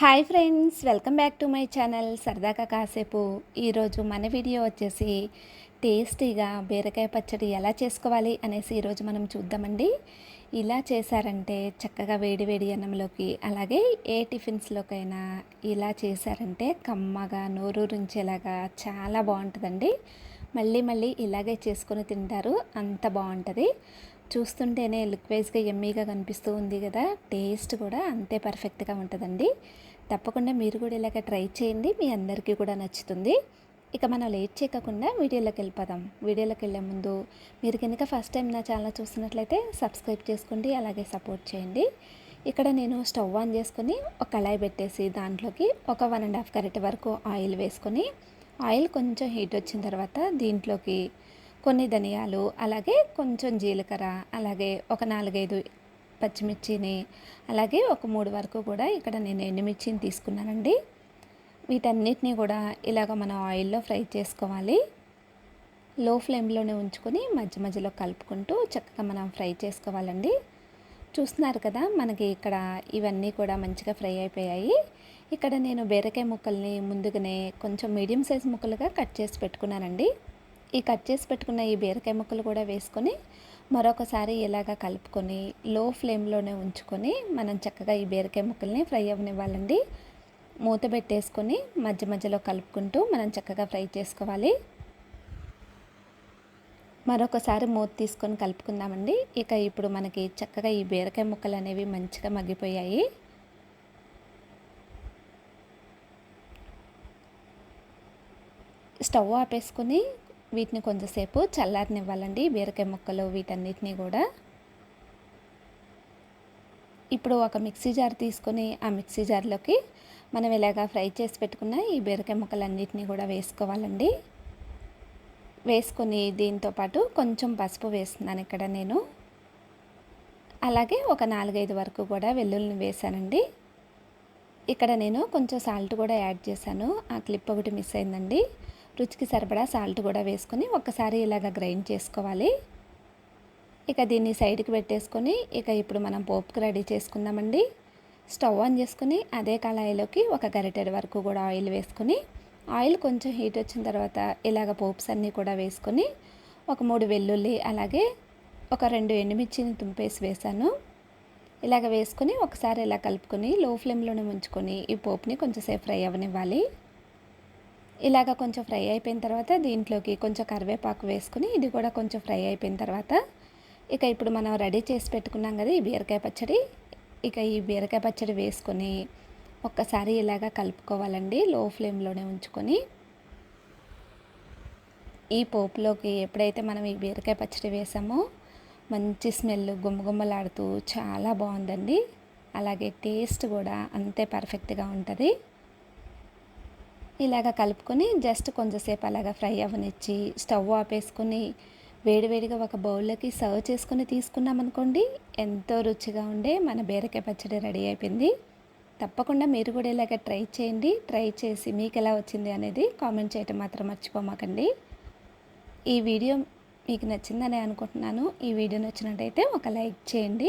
Hi friends welcome back to my channel సరదాగా కాసేపు. ఈరోజు మన వీడియో వచ్చేసి టేస్టీగా బీరకాయ పచ్చడి ఎలా చేసుకోవాలి అనేసి ఈరోజు మనం చూద్దామండి. ఇలా చేశారంటే చక్కగా వేడి వేడి అన్నంలోకి అలాగే ఏ టిఫిన్స్లోకైనా ఇలా చేశారంటే కమ్మగా నోరూరించేలాగా చాలా బాగుంటుందండి. మళ్ళీ మళ్ళీ ఇలాగే చేసుకొని తింటారు అంత బాగుంటుంది. చూస్తుంటేనే లుక్ వైజ్గా ఎమ్మీగా కనిపిస్తూ ఉంది కదా. టేస్ట్ కూడా అంతే పర్ఫెక్ట్గా ఉంటుందండి. తప్పకుండా మీరు కూడా ఇలాగ ట్రై చేయండి. మీ అందరికీ కూడా నచ్చుతుంది. ఇక మనం లేట్ చేయకుండా వీడియోలోకి వెళ్ళిపోదాం. వీడియోలోకి వెళ్ళే ముందు మీరు కనుక ఫస్ట్ టైం నా ఛానల్ చూస్తున్నట్లయితే సబ్స్క్రైబ్ చేసుకోండి. అలాగే సపోర్ట్ చేయండి. ఇక్కడ నేను స్టవ్ ఆన్ చేసుకొని ఒక కళాయి పెట్టేసి దాంట్లోకి ఒక వన్ అండ్ హాఫ్ కరెక్ట్ వరకు ఆయిల్ వేసుకొని ఆయిల్ కొంచెం హీట్ వచ్చిన తర్వాత దీంట్లోకి కొన్ని ధనియాలు అలాగే కొంచెం జీలకర్ర అలాగే ఒక నాలుగైదు పచ్చిమిర్చిని అలాగే ఒక మూడు వరకు కూడా ఇక్కడ నేను ఎండుమిర్చిని తీసుకున్నానండి. వీటన్నిటిని కూడా ఇలాగ మనం ఆయిల్లో ఫ్రై చేసుకోవాలి. లో ఫ్లేమ్లోనే ఉంచుకొని మధ్య మధ్యలో కలుపుకుంటూ చక్కగా మనం ఫ్రై చేసుకోవాలండి. చూస్తున్నారు కదా మనకి ఇక్కడ ఇవన్నీ కూడా మంచిగా ఫ్రై అయిపోయాయి. ఇక్కడ నేను బీరకాయ ముక్కల్ని ముందుగానే కొంచెం మీడియం సైజ్ ముక్కలుగా కట్ చేసి పెట్టుకున్నానండి. ఈ కట్ చేసి పెట్టుకున్న ఈ బీరకాయ ముక్కలు కూడా వేసుకొని మరొకసారి ఇలాగ కలుపుకొని లో ఫ్లేమ్లోనే ఉంచుకొని మనం చక్కగా ఈ బీరకాయ ముక్కల్ని ఫ్రై అవ్వనివ్వాలండి. మూత పెట్టేసుకొని మధ్య మధ్యలో కలుపుకుంటూ మనం చక్కగా ఫ్రై చేసుకోవాలి. మరొకసారి మూత తీసుకొని కలుపుకుందామండి. ఇక ఇప్పుడు మనకి చక్కగా ఈ బీరకాయ ముక్కలు అనేవి మంచిగా మగ్గిపోయాయి. స్టవ్ ఆపేసుకొని వీటిని కొంచెంసేపు చల్లారనివ్వాలండి బీరకాయ ముక్కలు వీటన్నిటిని కూడా. ఇప్పుడు ఒక మిక్సీ జార్ తీసుకొని ఆ మిక్సీ జార్లోకి మనం ఇలాగా ఫ్రై చేసి పెట్టుకున్న ఈ బీరకాయ ముక్కలన్నిటిని కూడా వేసుకోవాలండి. వేసుకొని దీంతో పాటు కొంచెం పసుపు వేస్తున్నాను ఇక్కడ నేను. అలాగే ఒక నాలుగైదు వరకు కూడా వెల్లుల్లిని వేసానండి ఇక్కడ నేను కొంచెం సాల్ట్ కూడా యాడ్ చేశాను. ఆ క్లిప్ ఒకటి మిస్ అయిందండి. రుచికి సరిపడా సాల్ట్ కూడా వేసుకొని ఒక్కసారి ఇలాగ గ్రైండ్ చేసుకోవాలి. ఇక దీన్ని సైడ్కి పెట్టేసుకొని ఇక ఇప్పుడు మనం పోపుకి రెడీ చేసుకుందామండి. స్టవ్ ఆన్ చేసుకుని అదే కళాయిలోకి ఒక గరిటెడ్ వరకు కూడా ఆయిల్ వేసుకొని ఆయిల్ కొంచెం హీట్ వచ్చిన తర్వాత ఇలాగ పోప్స్ అన్నీ కూడా వేసుకొని ఒక మూడు వెల్లుల్లి అలాగే ఒక రెండు ఎండుమిర్చిని తుంపేసి వేసాను. ఇలాగ వేసుకొని ఒకసారి ఇలా కలుపుకొని లో ఫ్లేమ్లోనే ఉంచుకొని ఈ పోప్ని కొంచెం సేపు ఫ్రై అవ్వనివ్వాలి. ఇలాగ కొంచెం ఫ్రై అయిపోయిన తర్వాత దీంట్లోకి కొంచెం కరివేపాకు వేసుకుని ఇది కూడా కొంచెం ఫ్రై అయిపోయిన తర్వాత ఇక ఇప్పుడు మనం రెడీ చేసి పెట్టుకున్నాం కదా ఈ బీరకాయ పచ్చడి ఇక ఈ బీరకాయ పచ్చడి వేసుకొని ఒక్కసారి ఇలాగ కలుపుకోవాలండి లో ఫ్లేమ్లోనే ఉంచుకొని. ఈ పోపులోకి ఎప్పుడైతే మనం ఈ బీరకాయ పచ్చడి వేసామో మంచి స్మెల్ గుమ్మగుమ్మలాడుతూ చాలా బాగుందండి. అలాగే టేస్ట్ కూడా అంతే పర్ఫెక్ట్గా ఉంటుంది. ఇలాగ కలుపుకొని జస్ట్ కొంచెంసేపు అలాగ ఫ్రై అవ్వనిచ్చి స్టవ్ ఆపేసుకొని వేడివేడిగా ఒక బౌల్లోకి సర్వ్ చేసుకుని తీసుకున్నామనుకోండి ఎంతో రుచిగా ఉండే మన బీరకాయ పచ్చడి రెడీ అయిపోయింది. తప్పకుండా మీరు కూడా ఇలాగ ట్రై చేయండి. ట్రై చేసి మీకు ఎలా వచ్చింది అనేది కామెంట్ చేయటం మాత్రం మర్చిపోమాకండి. ఈ వీడియో మీకు నచ్చిందని అనుకుంటున్నాను. ఈ వీడియో నచ్చినట్టయితే ఒక లైక్ చేయండి.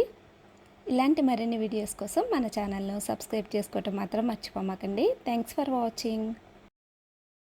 ఇలాంటి మరిన్ని వీడియోస్ కోసం మన ఛానల్ను సబ్స్క్రైబ్ చేసుకోవటం మాత్రం మర్చిపోమాకండి. Thanks for watching.